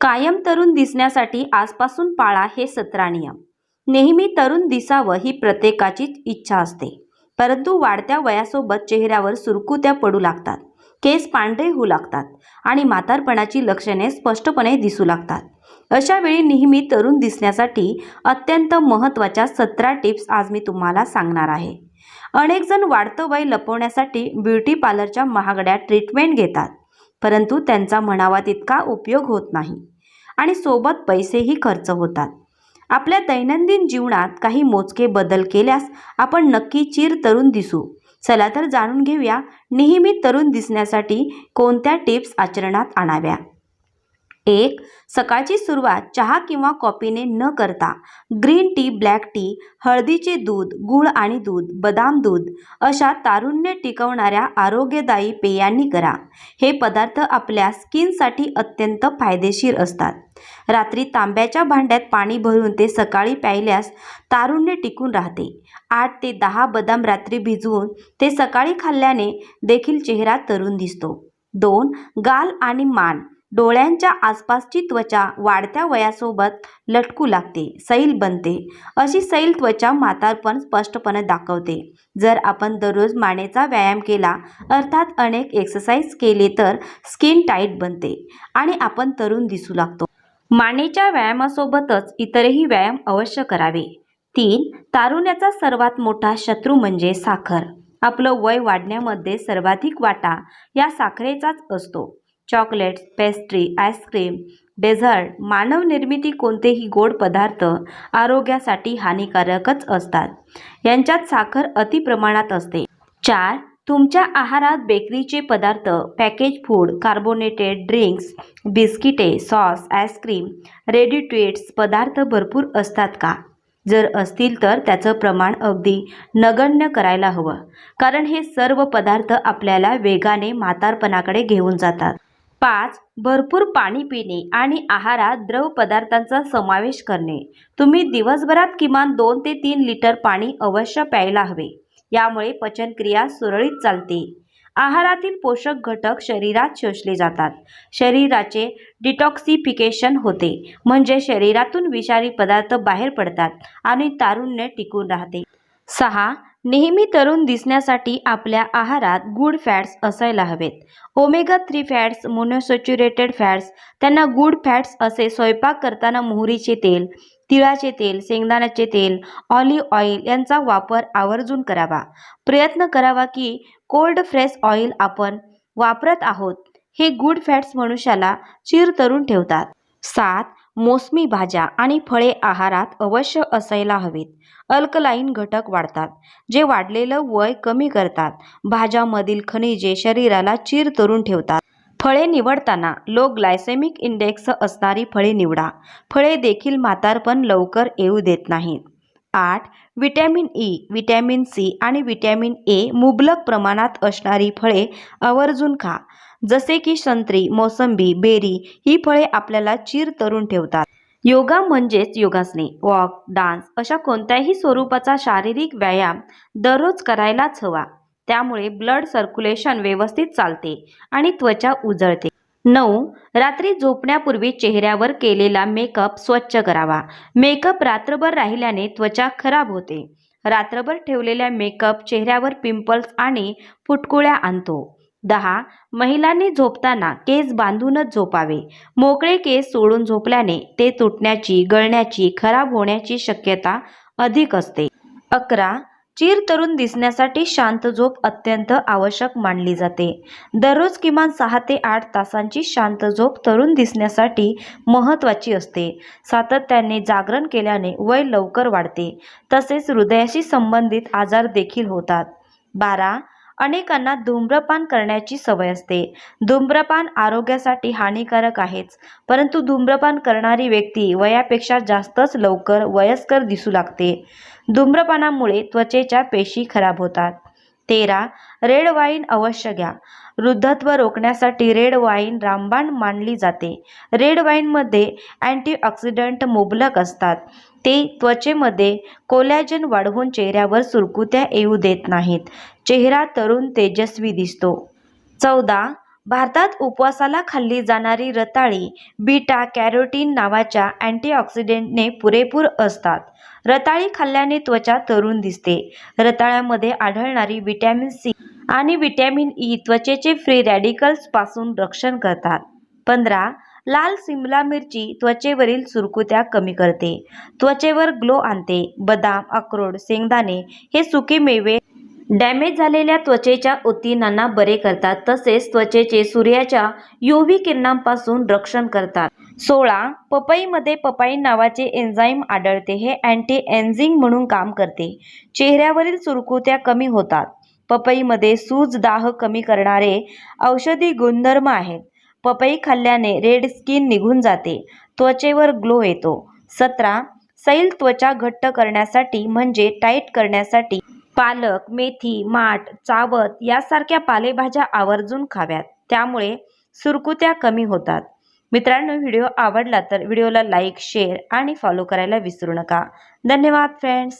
कायम तरुण दिसण्यासाठी आजपासून पाळा हे सतरा नियम. नेहमी तरुण दिसावं ही प्रत्येकाचीच इच्छा असते. परंतु वाढत्या वयासोबत चेहऱ्यावर सुरकुत्या पडू लागतात. केस पांढरे होऊ लागतात आणि म्हातारपणाची लक्षणे स्पष्टपणे दिसू लागतात. अशा वेळी नेहमी तरुण दिसण्यासाठी अत्यंत महत्त्वाच्या सतरा टिप्स आज मी तुम्हाला सांगणार आहे. अनेकजण वाढतं वय लपवण्यासाठी ब्युटी पार्लरच्या महागड्या ट्रीटमेंट घेतात. परंतु त्यांचा म्हणावा तितका उपयोग होत नाही. आणि सोबत पैसेही खर्च होतात. आपल्या दैनंदिन जीवनात काही मोजके बदल केल्यास आपण नक्की चिर तरुण दिसू. चला तर जाणून घेऊया नेहमी तरुण दिसण्यासाठी कोणत्या टिप्स आचरणात आणाव्या? एक सकाळची सुरुवात चहा किंवा कॉफीने न करता. ग्रीन टी ब्लॅक टी हळदीचे दूध गूळ आणि दूध बदाम दूध अशा तारुण्य टिकवणाऱ्या आरोग्यदायी पेयांनी करा. हे पदार्थ आपल्या स्किनसाठी अत्यंत फायदेशीर असतात. रात्री तांब्याच्या भांड्यात पाणी भरून ते सकाळी प्यायल्यास तारुण्य टिकून राहते. आठ ते दहा बदाम रात्री भिजवून ते सकाळी खाल्ल्याने देखील चेहरा तरुण दिसतो. दोन गाल आणि मान. डोळ्यांच्या आसपासची त्वचा वाढत्या वयासोबत लटकू लागते. सैल बनते. अशी सैल त्वचा म्हातारपण स्पष्टपणे दाखवते. जर आपण दररोज मानेचा व्यायाम केला अर्थात अनेक एक्सरसाइज केले तर स्किन टाईट बनते आणि आपण तरुण दिसू लागतो. मानेच्या व्यायामासोबतच इतरही व्यायाम अवश्य करावे. तीन तारुण्याचा सर्वात मोठा शत्रू म्हणजे साखर. आपलं वय वाढण्यामध्ये सर्वाधिक वाटा या साखरेचाच असतो. Chocolates pastry ice cream dessert मानवनिर्मिती कोणतेही गोड पदार्थ आरोग्यासाठी हानिकारकच असतात. यांच्यात साखर अतिप्रमाणात असते. चार तुमच्या आहारात बेकरीचे पदार्थ पॅकेज फूड कार्बोनेटेड ड्रिंक्स बिस्किटे sauce ice cream ready to पदार्थ भरपूर असतात का? जर असतील तर त्याचं प्रमाण अगदी नगण्य करायला हवं. कारण हे सर्व पदार्थ आपल्याला वेगाने म्हातारपणाकडे घेऊन जातात. पाच भरपूर पाणी पिणे आणि आहारात द्रव पदार्थांचा समावेश करणे. तुम्ही दिवसभरात किमान दोन ते तीन लिटर पाणी अवश्य प्यायला हवे. यामुळे पचनक्रिया सुरळीत चालते. आहारातील पोषक घटक शरीरात शोषले जातात. शरीराचे डिटॉक्सिफिकेशन होते म्हणजे शरीरातून विषारी पदार्थ बाहेर पडतात आणि तारुण्य टिकून राहते. सहा नेहमी तरुण दिसण्यासाठी आपल्या आहारात गुड फॅट्स असायला हवेत. Omega three fats monounsaturated fats त्यांना गुड फॅट्स असे स्वयंपाक करताना मोहरीचे तेल तिळाचे तेल शेंगदाण्याचे तेल ऑलिव्ह ऑइल यांचा वापर आवर्जून करावा. प्रयत्न करावा की कोल्ड फ्रेश ऑइल आपण वापरत आहोत. हे गुड फॅट्स मनुष्याला चिरतरुण ठेवतात. सात मोसमी भाज्या आणि फळे आहारात अवश्य असायला हवेत. अल्कलाईन घटक वाढतात जे वाढलेलं वय कमी करतात. भाज्यामधील खनिजे शरीराला चिर तरुण ठेवतात. फळे निवडताना लो ग्लायसेमिक इंडेक्स असणारी फळे निवडा. फळे देखील म्हातारपण लवकर येऊ देत नाहीत. आठ विटॅमिन ई विटॅमिन सी आणि विटॅमिन ए मुबलक प्रमाणात असणारी फळे आवर्जून खा. जसे की संत्री मोसंबी बेरी ही फळे आपल्याला चिर तरुण ठेवतात. योगा म्हणजेच योगासने वॉक डान्स अशा कोणत्याही स्वरूपाचा शारीरिक व्यायाम दररोज करायलाच हवा. त्यामुळे ब्लड सर्क्युलेशन व्यवस्थित चालते आणि त्वचा उजळते. नऊ रात्री झोपण्यापूर्वी चेहऱ्यावर केलेला मेकअप स्वच्छ करावा. मेकअप रात्रभर राहिल्याने त्वचा खराब होते. रात्रभर ठेवलेल्या मेकअप चेहऱ्यावर पिंपल्स आणि फुटकुळ्या आणतो. दहा महिलांनी झोपताना केस बांधूनच झोपावे. मोकळे केस सोडून झोपल्याने ते तुटण्याची गळण्याची खराब होण्याची शक्यता अधिक असते. अकरा चिर तरुण दिसण्यासाठी शांत झोप अत्यंत आवश्यक मानली जाते. दररोज किमान सहा ते आठ तासांची शांत झोप तरुण दिसण्यासाठी महत्त्वाची असते. सातत्याने जागरण केल्याने वय लवकर वाढते. तसेच हृदयाशी संबंधित आजार देखील होतात. बारा अनेकांना धूम्रपान करण्याची सवय असते. धूम्रपान आरोग्यासाठी हानिकारक आहेच परंतु धूम्रपान करणारी व्यक्ती वयापेक्षा जास्तच लवकर वयस्कर दिसू लागते. धूम्रपानामुळे त्वचेच्या पेशी खराब होतात. तेरा रेड वाईन अवश्य घ्या. वृद्धत्व रोखण्यासाठी रेड वाईन रामबाण मानली जाते. रेड वाईनमध्ये अँटीऑक्सिडंट मुबलक असतात. ते त्वचेमध्ये कोलॅजन वाढवून चेहऱ्यावर सुरकुत्या येऊ देत नाहीत. चेहरा तरुण तेजस्वी दिसतो. चौदा भारतात उपवासाला खाल्ली जाणारी रताळी बीटा कॅरोटीन नावाच्या अँटीऑक्सिडेंटने पुरेपूर असतात. रताळी खाल्ल्याने त्वचा तरुण दिसते. रताळ्यामध्ये आढळणारी व्हिटॅमिन सी आणि व्हिटॅमिन ई त्वचेचे फ्री रॅडिकल्सपासून रक्षण करतात. पंधरा लाल सिमला मिरची त्वचेवरील सुरकुत्या कमी करते. त्वचेवर ग्लो आणते. बदाम अक्रोड शेंगदाणे हे सुके मेवे डॅमेज झालेल्या त्वचेच्या उत्तीनांना बरे करतात. तसेच त्वचेचे सूर्याच्या यूव्ही किरणांपासून रक्षण करतात. सोळा पपईमध्ये पपाई नावाचे एन्झाईम आढळते. हे अँटी एन्झिंग म्हणून काम करते. चेहऱ्यावरील सुरकुत्या कमी होतात. पपईमध्ये सूज दाह कमी करणारे औषधी गुणधर्म आहेत. पपई खाल्ल्याने रेड स्किन निघून जाते. त्वचेवर ग्लो येतो. सतरा सैल त्वचा घट्ट करण्यासाठी म्हणजे टाईट करण्यासाठी पालक मेथी माठ चावत यासारख्या पालेभाज्या आवर्जून खाव्यात. त्यामुळे सुरकुत्या कमी होतात. मित्रांनो व्हिडिओ आवडला तर व्हिडिओला लाईक शेअर आणि फॉलो करायला विसरू नका. धन्यवाद फ्रेंड्स